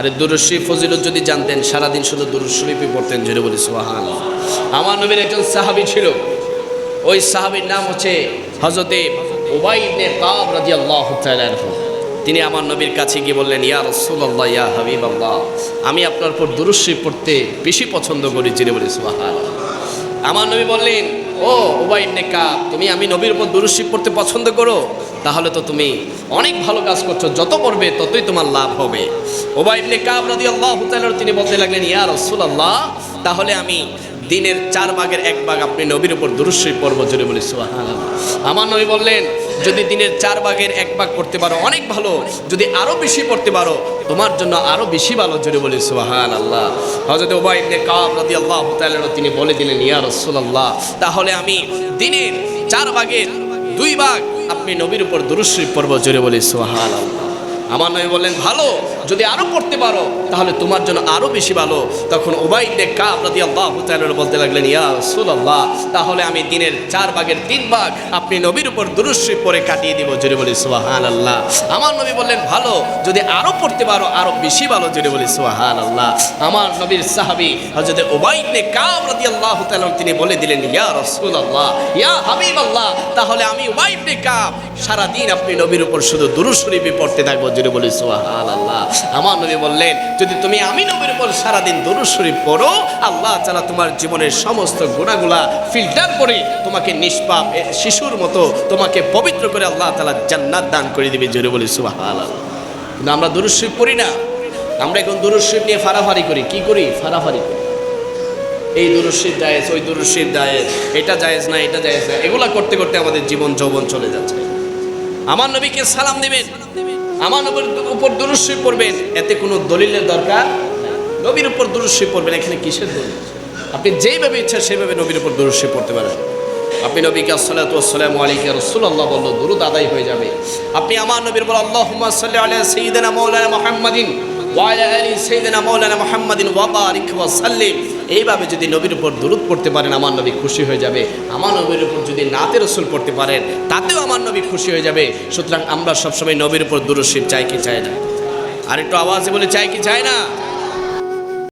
আরে দুরুশরীফ ফজিলত যদি জানতেন, সারাদিন শুধু দুরুশরীফই পড়তেন, জোরে বলি সুবাহান আমার নবীর একজন সাহাবী ছিল, ওই সাহাবীর নাম হচ্ছে হজরতে ওবাই ইবনে কাব তিনি আমার নবীর কাছে গিয়ে বললেন, ইয়া রাসূলুল্লাহ, ইয়া হাবিব হাবিবাল্লাহ, আমি আপনার উপর দুরুশরীফ পড়তে বেশি পছন্দ করি, জোরে বলি সুবাহান আমার নবী বললেন, ও ওবাই ইবনে কাব, তুমি আমি নবীর উপর দুরুশরীফ পড়তে পছন্দ করো? তাহলে তো তুমি অনেক ভালো কাজ করছ, যত করবে ততই তোমার লাভ হবে। ওবাই ইবনে কাব তিনি বলতে লাগলেন, ইয়া রাসূলুল্লাহ, তাহলে আমি দিনের চার ভাগের এক ভাগ আপনি নবীর উপর দুরুশরীফ পর্ব জুড়ে বলি, সুবহানাল্লাহ। আমার নবী বললেন, যদি দিনের চার ভাগের এক ভাগ করতে পারো, অনেক ভালো। যদি আরও বেশি পড়তে পারো, তোমার জন্য আরও বেশি ভালো, জোরে বলি সুবহান আল্লাহ হজরত ওবাই ইবনে কাব রাদিয়াল্লাহু তাআলা তিনি বলে দিলেন, ইয়া রাসূলুল্লাহ, তাহলে আমি দিনের চার ভাগের দুই ভাগ আপনি নবীর উপর দুরুশরীফ পর্ব জোরে বলি সুবহান আল্লাহ আমার নবী বললেন, ভালো, যদি আরও পড়তে পারো, তাহলে তোমার জন্য আরও বেশি ভালো। তখন ইবনে কাব রাদিয়াল্লাহু তাআলা বলতে লাগলেন, ইয়া রাসূলুল্লাহ, তাহলে আমি দিনের চার ভাগের তিন ভাগ আপনি নবীর উপর দুরুশরীফ পরে কাটিয়ে দিব। জোরে বলি, সুবহানাল্লাহ। আমার নবী বললেন, ভালো, যদি আরও পড়তে পারো, আরও বেশি ভালো। জোরে বলি, সুবহানাল্লাহ। আমার নবীর সাহাবী হযরত ওবাই ইবনে কাব রাদিয়াল্লাহু তাআলা তিনি বলে দিলেন, ইয়া রসুল আল্লাহ ইয়া হাবিব আল্লাহ তাহলে আমি ওবাই ইবনে কাব সারা আপনি নবীর উপর শুধু দুরূদ শরীফই পড়তে থাকব। জোরে বলি, সুবহানাল্লাহ। আমার নবী বললেন, যদি তুমি আমি নবীর উপর সারা দিন দুরূদ শরীফ পড়ো, আল্লাহ তাআলা তোমার জীবনের সমস্ত গুনাহগুলা ফিল্টার করে তোমাকে নিষ্পাপ শিশুর মতো তোমাকে পবিত্র করে আল্লাহ তালা জান্নাত দান করে দিবে, জোরে বলি, সুবহানাল্লাহ। কিন্তু আমরা দুরূদ পড়ি না। আমরা এখন দুরূদ শরীফ নিয়ে ফারাফারি করি। কি করি? ফারাফারি করি। এই দুরুশির জায়েজ, ওই দুরুশির জায়েজ। এটা জায়েজ না, এটা জায়েজ না। এগুলা করতে করতে আমাদের জীবন যৌবন চলে যাচ্ছে। আমার নবীকে সালাম দিবেন। আমার নবীর উপর দুরুস্বই পড়বেন, এতে কোনো দলিলের দরকার নবীর উপর দুরুস্বই পড়বেন, এখানে কিসের দলিল? আপনি যেইভাবে ইচ্ছা সেইভাবে নবীর উপর দুরুস্বই পড়তে পারেন। আপনি নবীকে আসসালাতু আসসালামু আলাইকা রাসূলুল্লাহ বলল, দুরুদ আদায় হয়ে যাবে। আপনি আমার নবীর বল আল্লাহুম্মা সাল্লি আলা সঈদানা মাওলানা মুহাম্মাদিন এইভাবে যদি নবীর উপর দূরত পড়তে পারেন, আমার নবী খুশি হয়ে যাবে। আমার নবীর উপর যদি নাতে রসুল পড়তে পারেন, তাতেও আমার নবী খুশি হয়ে যাবে। সুতরাং আমরা সবসময় নবীর উপর দুরুদ চাই কি চাই না? আর একটু আওয়াজে বলে, চাই কি চাই না?